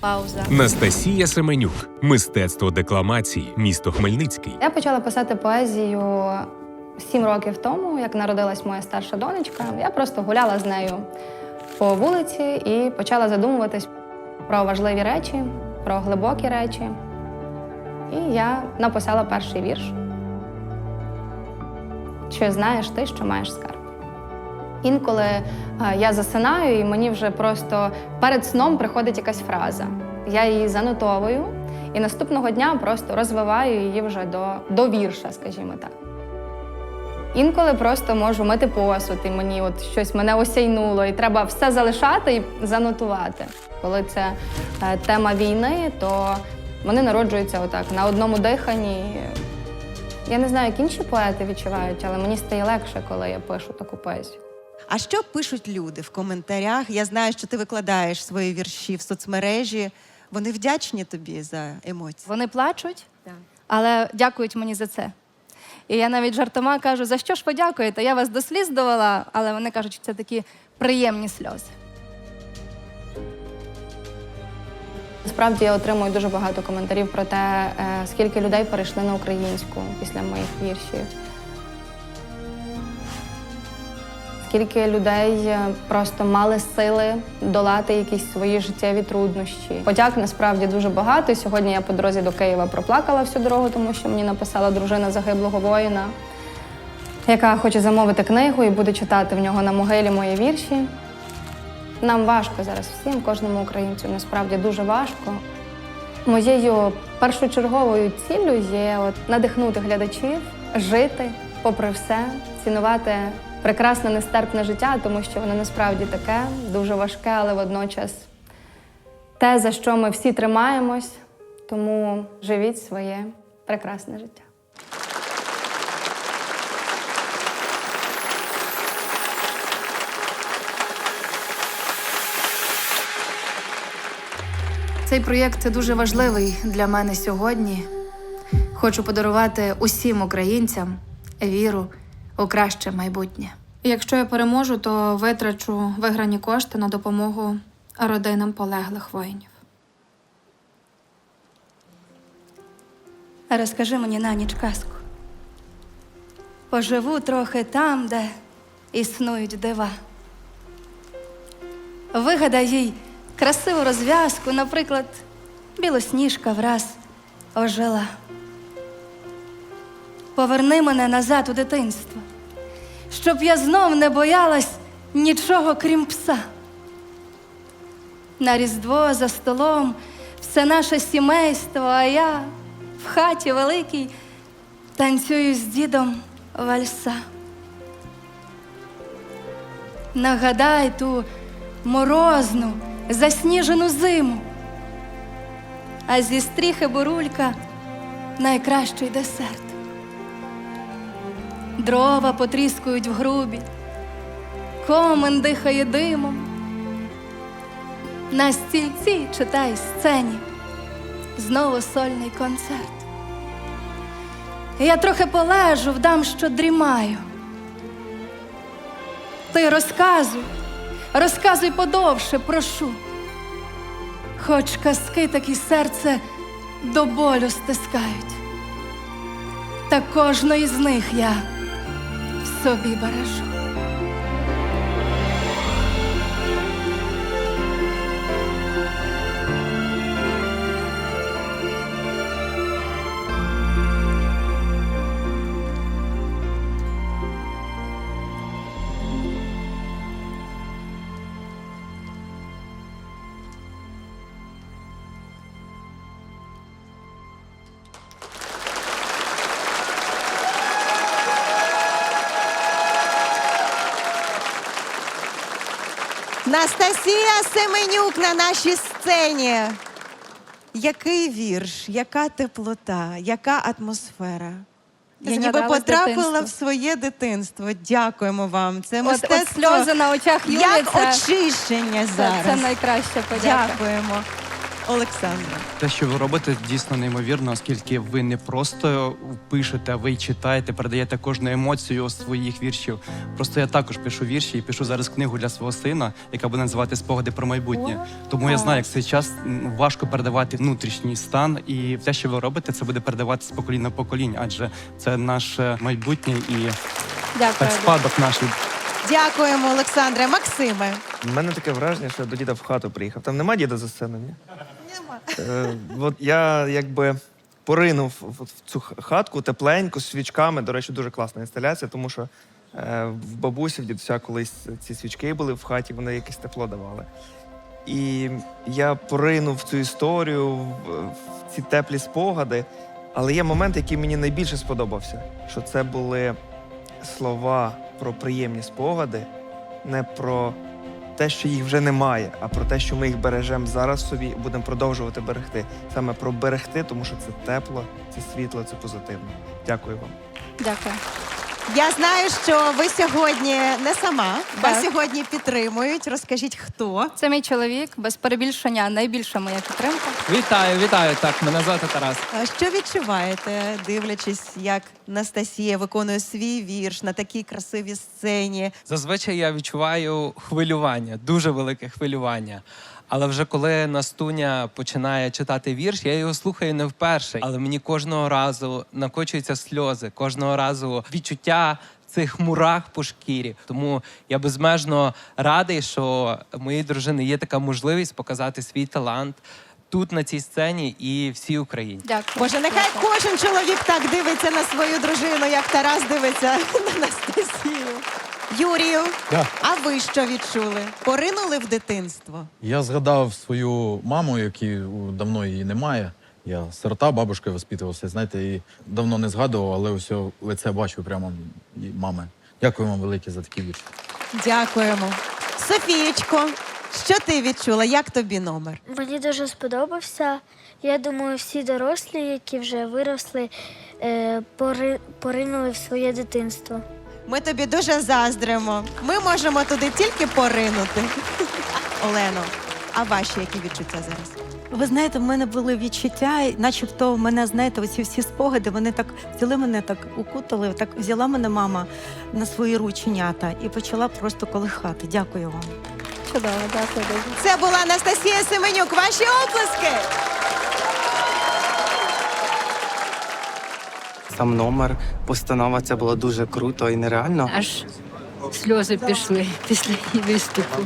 Пауза. Настасія Семенюк, мистецтво декламації, місто Хмельницький. Я почала писати поезію сім років тому, як народилась моя старша донечка. Я просто гуляла з нею по вулиці і почала задумуватись про важливі речі, про глибокі речі. І я написала перший вірш. Чи знаєш ти, що маєш скарб? Інколи я засинаю, і мені вже просто перед сном приходить якась фраза. Я її занотовую, і наступного дня просто розвиваю її вже до, до вірша, скажімо так. Інколи просто можу мити посуд, і мені от щось мене осяйнуло, і треба все залишати і занотувати. Коли це е, тема війни, то вони народжуються отак на одному диханні. Я не знаю, як інші поети відчувають, але мені стає легше, коли я пишу таку поезію. А що пишуть люди в коментарях? Я знаю, що ти викладаєш свої вірші в соцмережі. Вони вдячні тобі за емоції. Вони плачуть, але дякують мені за це. І я навіть жартома кажу, за що ж ви дякуєте? Я вас до сліз довела, але вони кажуть, що це такі приємні сльози. Насправді я отримую дуже багато коментарів про те, е, скільки людей перейшли на українську після моїх віршів. Скільки людей е, просто мали сили долати якісь свої життєві труднощі. Подяк насправді дуже багато. Сьогодні я по дорозі до Києва проплакала всю дорогу, тому що мені написала дружина загиблого воїна, яка хоче замовити книгу і буде читати в нього на могилі мої вірші. Нам важко зараз всім, кожному українцю насправді дуже важко. Моєю першочерговою ціллю є от надихнути глядачів, жити попри все, цінувати прекрасне нестерпне життя, тому що воно насправді таке дуже важке, але водночас те, за що ми всі тримаємось, тому живіть своє прекрасне життя. Цей проєкт дуже важливий для мене сьогодні. Хочу подарувати усім українцям віру у краще майбутнє. Якщо я переможу, то витрачу виграні кошти на допомогу родинам полеглих воїнів. Розкажи мені на ніч казку. Поживу трохи там, де існують дива. Вигадай їй красиву розв'язку, наприклад, білосніжка враз ожила. Поверни мене назад у дитинство, щоб я знов не боялась нічого крім пса. На Різдво за столом все наше сімейство, а я в хаті великій танцюю з дідом вальса. Нагадай ту морозну, засніжену зиму, а зі стріхи бурулька найкращий десерт. Дрова потріскують в грубі, комен дихає димом. На стільці читай сцені знову сольний концерт. Я трохи полежу, вдам, що дрімаю. Ти розказуй, розказуй подовше, прошу. Хоч казки такі серце до болю стискають. Та кожної з них я собі бережу. Настасія Семенюк на нашій сцені. Який вірш, яка теплота, яка атмосфера. Я ніби потрапила в своє дитинство. Дякуємо вам. Це От, мистецтво от сльози на очах Юлі, як це, очищення це, зараз. це найкраща подяка. Дякуємо. Олександра. Те, що ви робите, дійсно неймовірно, оскільки ви не просто пишете, ви читаєте, передаєте кожну емоцію своїх віршів. Просто я також пишу вірші і пишу зараз книгу для свого сина, яка буде називати Спогади про майбутнє. Тому я знаю, як цей час важко передавати внутрішній стан, і те, що ви робите, це буде передаватися з покоління на покоління, адже це наше майбутнє і Дякую. так спадок наш. Дякуємо, Олександре. Максиме. У мене таке враження, що я до діда в хату приїхав. Там нема діда за сценою, ні? Е, от я якби поринув в, цю хатку тепленьку, з свічками. До речі, дуже класна інсталяція, тому що е, в бабусі, в дідуся колись ці свічки були в хаті, вони якесь тепло давали. І я поринув в цю історію, в ці теплі спогади. Але є момент, який мені найбільше сподобався, що це були слова про приємні спогади, не про те, що їх вже немає, а про те, що ми їх бережемо зараз собі будемо продовжувати берегти. Саме про берегти, тому що це тепло, це світло, це позитивно. Дякую вам. Дякую. Я знаю, що ви сьогодні не сама. Вас сьогодні підтримують. Розкажіть, хто. Це мій чоловік, без перебільшення, найбільша моя підтримка. Вітаю, вітаю. Так, мене звати Тарас. А Що відчуваєте, дивлячись, як Настасія виконує свій вірш на такій красивій сцені? Зазвичай я відчуваю хвилювання, дуже велике хвилювання. Але вже коли Настуня починає читати вірш, я його слухаю не вперше. Але мені кожного разу накочуються сльози, кожного разу відчуття цих мурах по шкірі. Тому я безмежно радий, що в моїй дружини є така можливість показати свій талант тут, на цій сцені, і всій Україні. Дякую. Боже, нехай кожен чоловік так дивиться на свою дружину, як Тарас дивиться на Настасію. Юрію, Да. а ви що відчули? Поринули в дитинство? Я згадав свою маму, які у, давно її немає. Я сирота, бабушкою воспитувався. Знаєте, і давно не згадував, але його лице бачу прямо мами. Дякую вам велике за такі вірші. Дякуємо. Софієчко, що ти відчула? Як тобі номер? Мені дуже сподобався. Я думаю, всі дорослі, які вже виросли, е, пори- поринули в своє дитинство. Ми тобі дуже заздримо. Ми можемо туди тільки поринути. Олено, а ваші які відчуття зараз? Ви знаєте, в мене були відчуття, начебто в мене, знаєте, оці всі спогади, вони так взяли мене так укутали, так взяла мене мама на свої рученята і почала просто колихати. Дякую вам. Чудово, дякую дуже. Це була Анастасія Семенюк. Ваші оплески! Сам номер, постанова це було дуже круто і нереально. Аж сльози пішли після її виступу.